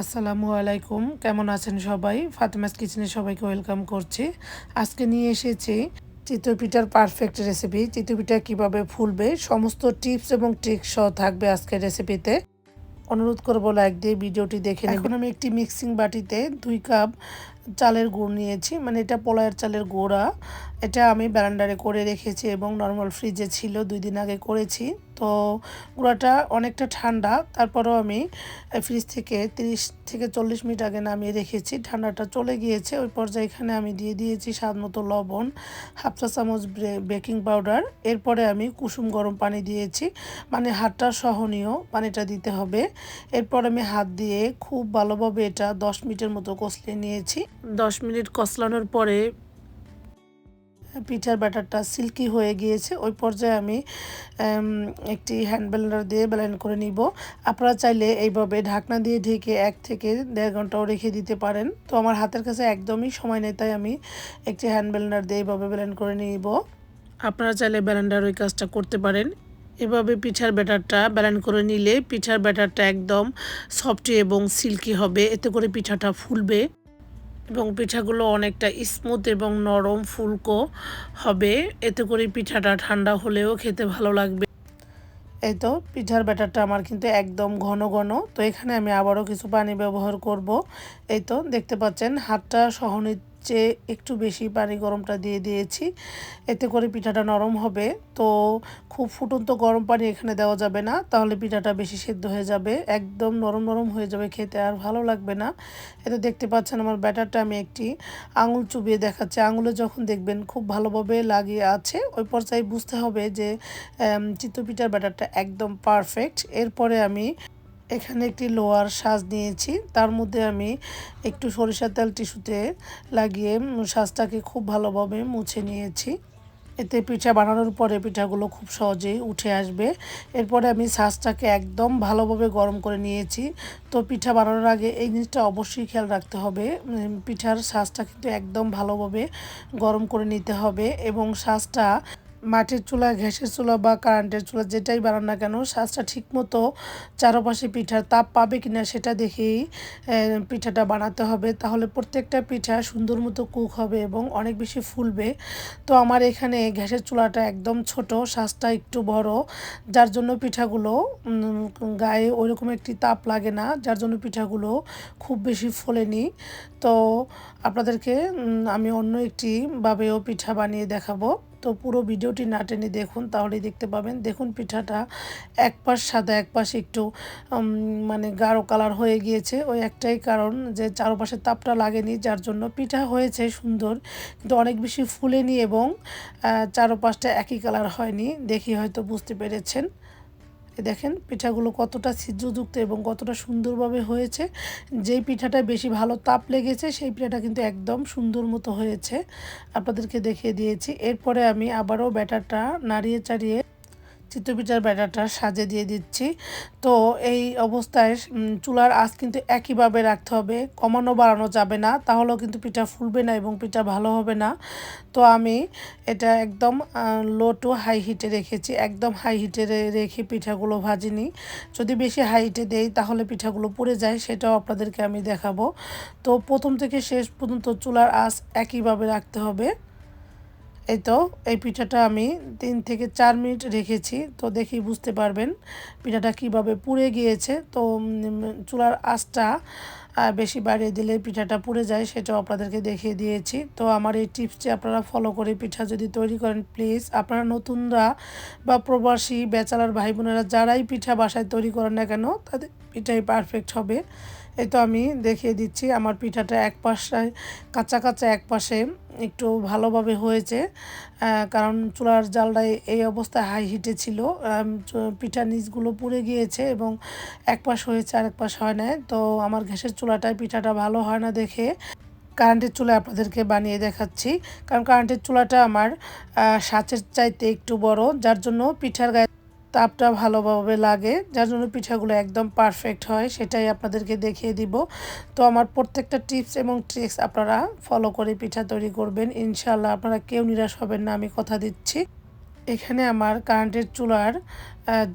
আসসালামু আলাইকুম। কেমন আছেন সবাই? ফাতেমাস কিচেনে সবাইকে ওয়েলকাম করছি। আজকে নিয়ে এসেছি চিতপিঠার পারফেক্ট রেসিপি। চিতপিঠা কীভাবে ফুলবে সমস্ত টিপস এবং ট্রিক্স সহ থাকবে আজকের রেসিপিতে। অনুরোধ করব লাইক দিয়ে ভিডিওটি দেখে এখন আমি একটি মিক্সিং বাটিতে দুই কাপ চালের গুড় নিয়েছি মানে এটা পোলায়ের চালের গুঁড়া। এটা আমি ব্যারান্ডারে করে রেখেছি এবং নর্মাল ফ্রিজে ছিল, দুই দিন আগে করেছি। তো গুঁড়াটা অনেকটা ঠান্ডা, তারপরেও আমি ফ্রিজ থেকে 30 থেকে চল্লিশ মিনিট আগে নামিয়ে রেখেছি। ঠান্ডাটা চলে গিয়েছে, ওই পর্যায়ে এখানে আমি দিয়ে দিয়েছি স্বাদ মতো লবণ, হাফ চা চামচ বেকিং পাউডার এরপরে আমি কুসুম গরম পানি দিয়েছি মানে হাতটা সহনীয় পানিটা দিতে হবে। এরপর আমি হাত দিয়ে খুব ভালোভাবে এটা দশ মিনিটের মতো কষলিয়ে নিয়েছি। দশ মিনিট কষলানোর পরে পিঠার ব্যাটারটা সিল্কি হয়ে গিয়েছে, ওই পর্যায়ে আমি একটি হ্যান্ড ব্লেন্ডার দিয়ে ব্লেন্ড করে নিব। আপনারা চাইলে এইভাবে ঢাকনা দিয়ে ঢেকে এক থেকে দেড় ঘন্টাও রেখে দিতে পারেন। তো আমার হাতের কাছে একদমই সময় নেই, তাই আমি একটি হ্যান্ড ব্লেন্ডার দিয়ে এইভাবে ব্লেন্ড করে নিব। আপনারা চাইলে ব্লেন্ডার ওই কাজটা করতে পারেন। এভাবে পিঠার ব্যাটারটা ব্যালেন্ড করে নিলে পিঠার ব্যাটারটা একদম সফট এবং সিল্কি হবে, এতে করে পিঠাটা ফুলবে। এবং পিঠাগুলো অনেকটা স্মুথ এবং নরম ফুলকো হবে। এতে করে পিঠাটা ঠান্ডা হলেও খেতে ভালো লাগবে। এই তো, পিঠার ব্যাটারটা আমার কিন্তু একদম ঘন ঘন। তো এখানে আমি আবারও কিছু পানি ব্যবহার করব। এই তো, দেখতে পাচ্ছেন হাতটা সহনীয় চেয়ে একটু বেশি পানি গরমটা দিয়ে দিয়েছি। এতে করে পিঠাটা নরম হবে। তো খুব ফুটন্ত গরম পানি এখানে দেওয়া যাবে না। তাহলে পিঠাটা বেশি সেদ্ধ হয়ে যাবে। একদম নরম নরম হয়ে যাবে খেতে আর ভালো লাগবে না। এতে দেখতে পাচ্ছেন আমার ব্যাটারটা আমি একটি আঙুল চুবিয়ে দেখাচ্ছি। আঙুলে যখন দেখবেন খুব ভালোভাবে লাগিয়ে আছে, ওই পর্যায়ে বুঝতে হবে যে চিত্তপিঠার ব্যাটারটা একদম পারফেক্ট এরপরে আমি এখানে একটি লোয়ার সাজ নিয়েছি। তার মধ্যে আমি একটু সরিষার তেল টিস্যুতে লাগিয়ে সাজটাকে খুব ভালোভাবে মুছে নিয়েছি। এতে পিঠা বানানোর পরে পিঠাগুলো খুব সহজেই উঠে আসবে। এরপরে আমি সাজটাকে একদম ভালোভাবে গরম করে নিয়েছি। তো পিঠা বানানোর আগে এই জিনিসটা অবশ্যই খেয়াল রাখতে হবে। পিঠার সাজটা কিন্তু একদম ভালোভাবে গরম করে নিতে হবে এবং সাজটা মাটির চুলা, গ্যাসের চুলা বা কারেন্টের চুলা যেটাই বানান না কেন, সাজটা ঠিকমতো চারপাশে পিঠার তাপ পাবে কি না সেটা দেখেই পিঠাটা বানাতে হবে। তাহলে প্রত্যেকটা পিঠা সুন্দর মতো কুক হবে এবং অনেক বেশি ফুলবে। তো আমার এখানে গ্যাসের চুলাটা একদম ছোট, সাজটা একটু বড়। যার জন্য পিঠাগুলো গায়ে ওইরকম একটি তাপ লাগে না, যার জন্য পিঠাগুলো খুব বেশি ফোলেনি। তো আপনাদেরকে আমি অন্য একটি ভাবেও পিঠা বানিয়ে দেখাবো। তো পুরো ভিডিওটি না টেনে দেখুন, তাহলেই দেখতে পাবেন। দেখুন পিঠাটা এক পাশ সাদা, এক পাশ একটু মানে গাঢ় কালার হয়ে গিয়েছে। ওই একটাই কারণ যে চারপাশে তাপটা লাগেনি, যার জন্য পিঠা হয়েছে সুন্দর, কিন্তু অনেক বেশি ফুলেনি এবং চারপাশটা একই কালার হয়নি। দেখি হয়তো বুঝতে পেরেছেন। দেখেন, পিঠাগুলো কতটা ছিদ্রযুক্ত এবং কতটা সুন্দরভাবে হয়েছে। যেই পিঠাটা বেশি ভালো তাপ লেগেছে, সেই পিঠাটা কিন্তু একদম সুন্দর মতো হয়েছে। আপনাদেরকে দেখিয়ে দিয়েছি। এরপরে আমি আবারও ব্যাটারটা নাড়িয়ে চাড়িয়ে চিত্রপিঠার ব্যাটারটা সাজে দিয়ে দিচ্ছি। তো এই অবস্থায় চুলার আঁচ কিন্তু একইভাবে রাখতে হবে। কমানো বাড়ানো যাবে না, তাহলেও কিন্তু পিঠা ফুলবে না এবং পিঠা ভালো হবে না। তো আমি এটা একদম লো টু হাই হিটে রেখেছি। একদম হাই হিটে রেখে পিঠাগুলো ভাজিনি। যদি বেশি হাই হিটে দেই, তাহলে পিঠাগুলো পুড়ে যায়, সেটাও আপনাদেরকে আমি দেখাবো। তো প্রথম থেকে শেষ পর্যন্ত চুলার আঁচ একইভাবে রাখতে হবে। এই তো, এই পিঠাটা আমি তিন থেকে চার মিনিট রেখেছি, তো দেখি বুঝতে পারবেন পিঠাটা কীভাবে পুড়ে গিয়েছে। তো চুলার আঁচটা বেশি বাড়িয়ে দিলে পিঠাটা পুড়ে যায়, সেটাও আপনাদেরকে দেখিয়ে দিয়েছি। তো আমার এই টিপসটি আপনারা ফলো করে পিঠা যদি তৈরি করেন, প্লিজ। আপনারা নতুনরা বা প্রবাসী বেচালার ভাই বোনেরা যারাই পিঠা বাসায় তৈরি করেন না কেন, তাদের পিঠাই পারফেক্ট হবে। এই তো আমি দেখিয়ে দিচ্ছি, আমার পিঠাটা এক পাশে, কাঁচা কাঁচা এক পাশে একটু ভালোভাবে হয়েছে কারণ চুলার জালটায় এই অবস্থায় হাই হিটে ছিল পিঠা নিচগুলো পুড়ে গিয়েছে এবং এক পাশ হয়েছে আর এক পাশ হয় না তো আমার গ্যাসের চুলাটায় পিঠাটা ভালো হয় না দেখে কারেন্টের চুলা আপনাদেরকে বানিয়ে দেখাচ্ছি, কারণ কারেন্টের চুলাটা আমার সাঁচের চাইতে একটু বড়, যার জন্য পিঠার গায়ে তাপটা ভালোভাবে লাগে, যার জন্য পিঠাগুলো একদম পারফেক্ট হয়, সেটাই আপনাদেরকে দেখিয়ে দিব। তো আমার প্রত্যেকটা টিপস এবং ট্রিক্স আপনারা ফলো করে পিঠা তৈরি করবেন। ইনশাল্লাহ আপনারা কেউ নিরাশ হবেন না, আমি কথা দিচ্ছি। এখানে আমার কারেন্টের চুলার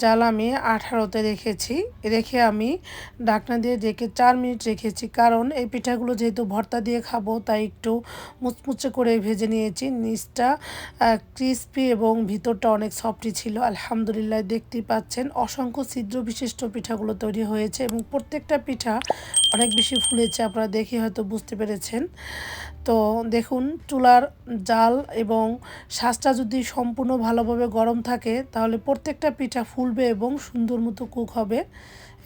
জাল আমি আঠারোতে রেখেছি। রেখে আমি ডাকনা দিয়ে ঢেকে চার মিনিট রেখেছি। কারণ এই পিঠাগুলো যেহেতু ভর্তা দিয়ে খাব, তাই একটু মুচমুচে করে ভেজে নিয়েছি। নিচটা ক্রিসপি এবং ভিতরটা অনেক সফটি ছিল। আলহামদুলিল্লাহ দেখতেই পাচ্ছেন, অসংখ্য ছিদ্র বিশিষ্ট পিঠাগুলো তৈরি হয়েছে এবং প্রত্যেকটা পিঠা অনেক বেশি ফুলেছে। আপনারা দেখে হয়তো বুঝতে পেরেছেন। তো দেখুন, চুলার জাল এবং শ্বাসটা যদি সম্পূর্ণ ভালোভাবে গরম থাকে, তাহলে প্রত্যেকটা পিঠা ফুলবে এবং সুন্দর মতো কুক হবে।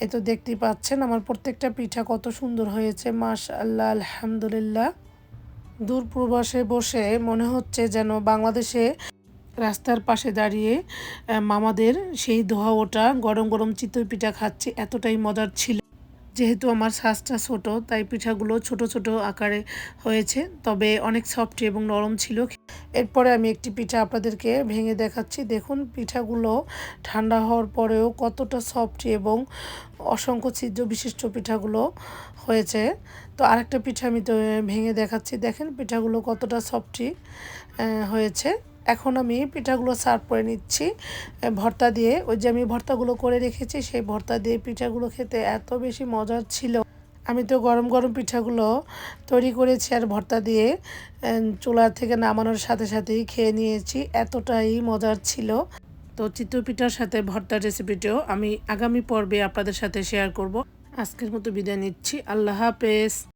এ তো দেখতেই পাচ্ছেন, আমার প্রত্যেকটা পিঠা কত সুন্দর হয়েছে মাশ আল্লাহ আলহামদুলিল্লাহ। দূর প্রবাসে বসে মনে হচ্ছে যেন বাংলাদেশে রাস্তার পাশে দাঁড়িয়ে মামাদের সেই ধোয়া ওটা গরম গরম চিতই পিঠা খাচ্ছি, এতটাই মজার ছিল। যেহেতু আমার শ্বাসটা ছোট, তাই পিঠাগুলো ছোট ছোট আকারে হয়েছে, তবে অনেক সফট এবং নরম ছিল। এরপরে আমি একটি পিঠা আপনাদেরকে ভেঙে দেখাচ্ছি। দেখুন, পিঠাগুলো ঠান্ডা হওয়ার পরেও কতটা সফট এবং অসংখ্য ছিদ্র বিশিষ্ট পিঠাগুলো হয়েছে। তো আরেকটা পিঠা আমি তো ভেঙে দেখাচ্ছি। দেখেন, পিঠাগুলো কতটা সফটি হয়েছে। এখন আমি পিঠাগুলো সার্ভ করে নিচ্ছি ভর্তা দিয়ে। ওই যে আমি ভর্তাগুলো করে রেখেছি, সেই ভর্তা দিয়ে পিঠাগুলো খেতে এত বেশি মজার ছিল। আমি তো গরম গরম পিঠাগুলো তৈরি করেছি আর ভর্তা দিয়ে চুলার থেকে নামানোর সাথে সাথেই খেয়ে নিয়েছি। এতটাই মজার ছিল। তো চিত্র পিঠার সাথে ভর্তা রেসিপিটিও আমি আগামী পর্বে আপনাদের সাথে শেয়ার করব। আজকের মতো বিদায় নিচ্ছি। আল্লাহ হাফেজ।